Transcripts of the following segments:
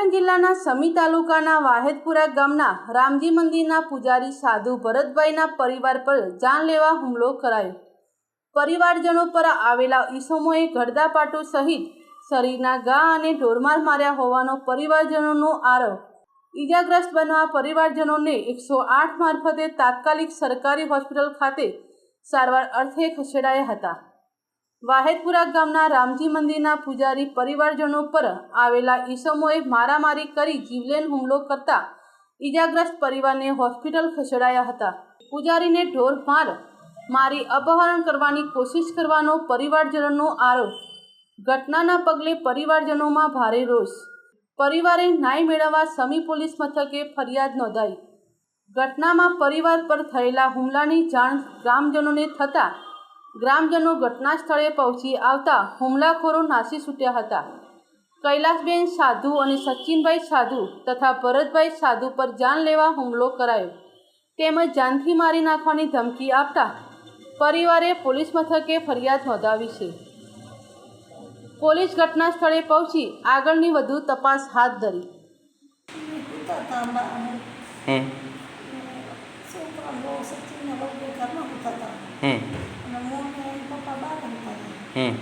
જિલ્લાના સમી તાલુકાના વાહેદપુરા ગામના રામજી મંદિરના પૂજારી સાધુ ભરતભાઈના પરિવાર પર જાનલેવા હુમલો કરાયો. પરિવારજનો પર આવેલા ઈસમોએ ગડદાપાટો સહિત શરીરના ઘા અને ઢોરમાર માર્યા હોવાનો પરિવારજનોનો આરોપ. ઈજાગ્રસ્ત બનવા પરિવારજનોને એકસો આઠ મારફતે તાત્કાલિક સરકારી હોસ્પિટલ ખાતે સારવાર અર્થે ખસેડાયા હતા. વાહેદપુરા ગામના રામજી મંદિરના પૂજારી પરિવારજનો પર આવેલા ઈસમોએ મારામારી કરી જીવલેણ હુમલો કરતા ઈજાગ્રસ્ત પરિવારને હોસ્પિટલ ખસેડાયા હતા. પૂજારીને ઢોર માર મારી અપહરણ કરવાની કોશિશ કરવાનો પરિવારજનોનો આરોપ. ઘટનાના પગલે પરિવારજનોમાં ભારે રોષ. પરિવારે ન્યાય મેળવવા સમી પોલીસ મથકે ફરિયાદ નોંધાઈ. ઘટનામાં પરિવાર પર થયેલા હુમલાની જાણ ગ્રામજનોને થતાં ગ્રામજનો ઘટના સ્થળે પહોંચી આવતા હુમલાખોરો નાસી છૂટ્યા હતા. કૈલાસબેન સાધુ અને સચિનભાઈ સાધુ તથા ભરતભાઈ સાધુ પર જાનલેવા હુમલો કરાયો. તેમજ જાનથી મારી નાખવાની ધમકી આપતા પરિવારે પોલીસ મથકે ફરિયાદ નોંધાવી છે. પોલીસ ઘટના સ્થળે પહોંચી આગળની વધુ તપાસ હાથ ધરી. છોકરા બે ઘરમાં હતા. હમ અને હું ને એના પપ્પા બહાર હતા હમ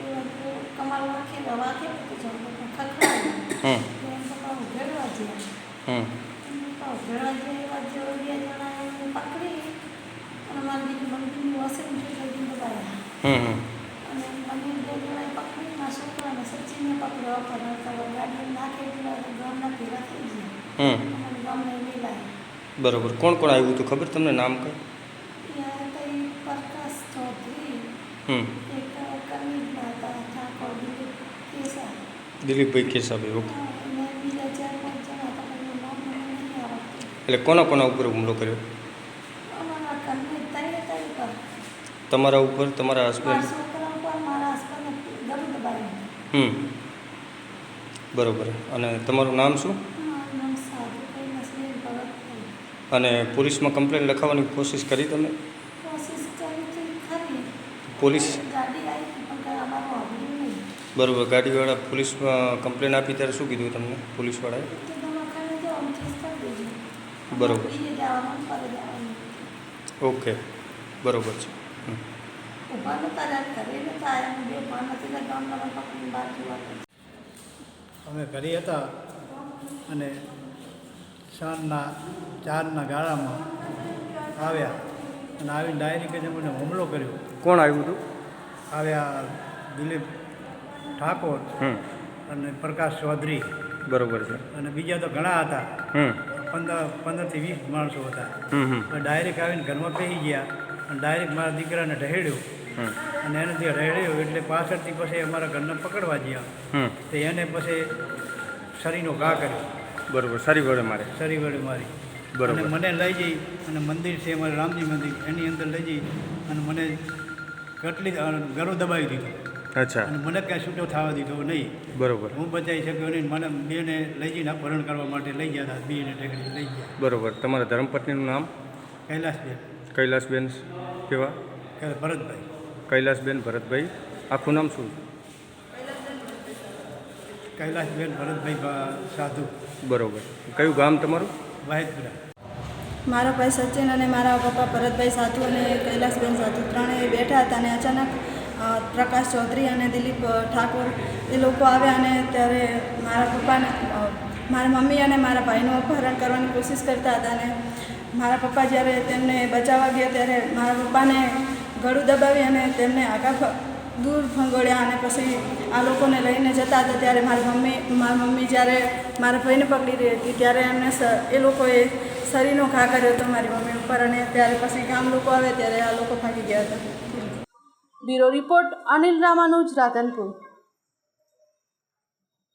એ કમાલ વાંખે વાંખે હતું જવું ખખડાવ્યું હમ એમ પપ્પા ઉઘેડવા ગયા. હમ એમ પપ્પા ઉઘેડવા ગયા એવા જે બે જણા એમને પકડી. અને મારી બીજી મંદિરની વસેલી જોઈ દબાયા. હમ અને મંદિર બે જણાએ પકડી મારા છોકરાને સચિનને પકડ્યો અપહરણ કરવા ગાડી નાખી દીધા તો ગામના ભેગા થઈ ગયા. હમ અને ગામને મિલાય બરોબર. કોણ કોણ આવ્યું હતું ખબર તમને? નામ કઈ ત્યાં કઈ પ્રકાશ ચૌધરી હમ એક કમિટના હતા ઠાકોર દિલીપ કેસા દિલીપભાઈ કેસાભાઈ ઓકે અને બીજા ચાર પાંચ જણા હતા પણ એનું નામ મને કેસાભાઈ ઓકે. એટલે કોના કોના ઉપર હુમલો કર્યો? તમારા ઉપર, તમારા હસબન્ડ હમ. બરોબર. અને તમારું નામ શું? અને પોલીસમાં કમ્પ્લેન લખાવવાની કોશિશ કરી તમે? પોલીસ બરોબર ગાડીવાળા પોલીસમાં કમ્પ્લેન આપી ત્યારે શું કીધું તમને પોલીસવાળાએ? બરોબર. ઓકે બરોબર છે. અમે ઘરે હતા અને સાંજના ચારના ગાળામાં આવ્યા. અને આવીને ડાયરેક્ટ જ મને હુમલો કર્યો. કોણ આવ્યું હતું? આવ્યા દિલીપ ઠાકોર અને પ્રકાશ ચૌધરી. બરોબર છે. અને બીજા તો ઘણા હતા. પંદર પંદરથી વીસ માણસો હતા. ડાયરેક્ટ આવીને ઘરમાં પેહી ગયા અને ડાયરેક્ટ મારા દીકરાને ઢહેડ્યો. અને એને જે ઢહેડ્યો એટલે પાછળથી પછી અમારા ઘરને પકડવા ગયા. તો એને પછી શરીરનો ઘા કર્યો. બરોબર સરી વડે મારે શરીર વડે મારી. અને મને લઈ જઈ અને મંદિર છે અમારે રામજી મંદિર એની અંદર લઈ જઈ અને મને કેટલી ગળું દબાવી દીધું. અચ્છા. અને મને કાંઈ છૂટો થવા દીધો નહીં. બરોબર. હું બચાવી શક્યો નહીં મને બેને લઈ જઈને અપહરણ કરવા માટે લઈ ગયા હતા બેને ટેકડી લઈ ગયા. બરોબર. તમારા ધર્મપત્નીનું નામ? કૈલાસબેન. કૈલાસબેન કેવા? ભરતભાઈ. કૈલાસબેન ભરતભાઈ. આખું નામ શું? કૈલાસબેન ભરતભાઈ સાધુ. બરોબર. કયું ગામ તમારું? વાહેદપુરા મારા ભાઈ સચિન અને મારા પપ્પા ભરતભાઈ સાધુ અને કૈલાસબેન સાધુ ત્રણેય બેઠા હતા અને અચાનક પ્રકાશ ચૌધરી અને દિલીપ ઠાકોર એ લોકો આવ્યા અને ત્યારે મારા પપ્પાને મારા મમ્મી અને મારા ભાઈનું અપહરણ કરવાની કોશિશ કરતા હતા અને મારા પપ્પા જ્યારે તેમને બચાવવા ગયા ત્યારે મારા પપ્પાને ગળું દબાવી અને તેમને આગા દૂર ફંગોળ્યા અને પછી આ લોકોને લઈને જતા હતા ત્યારે મારી મમ્મી મારી મમ્મી જ્યારે મારા ભાઈને પકડી રહી હતી ત્યારે એમને એ લોકોએ શરીરનો ઘા કર્યો હતો મારી મમ્મી ઉપર અને ત્યારે પછી ગામ લોકો આવે ત્યારે આ લોકો ભાગી ગયા હતા. Bureau report Anil Ramanuj Radhanpur.